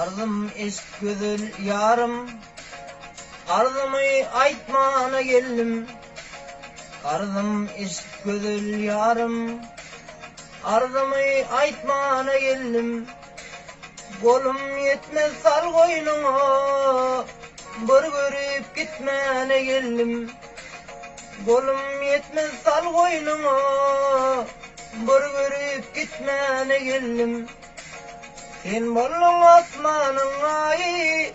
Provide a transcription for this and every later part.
Ardım esk gözül yarım. Ardımı aytmana geldim. Ardım esk gözül yarım. Ardımı aytmana geldim. Kolum yetmez sal koynuma. Bir görüp gitmene geldim. Kolum yetmez sal koynuma. Bir görüp gitmene geldim Sen bollum asmanın ayı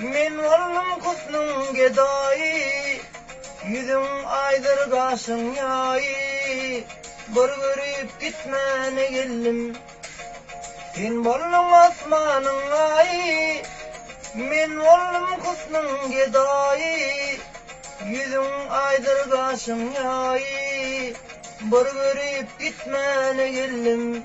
Men bollum kusnun gedayı Yüzün aydır kaşın yayı Bir görüp gitmene geldim Sen bollum asmanın ayı Men bollum kusnun gedayı Yüzün aydır kaşın yayı Bir görüp gitmene geldim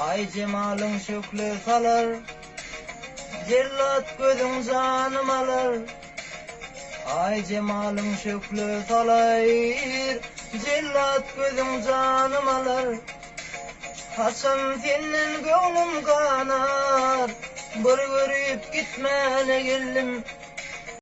Ay cemalın şüklü salar Cellat gözün canım alır. Ay cemalın şüklü salayır Cellat gözün canım alır. Hasan senin gönlüm kanar Bir görüp gitmene geldim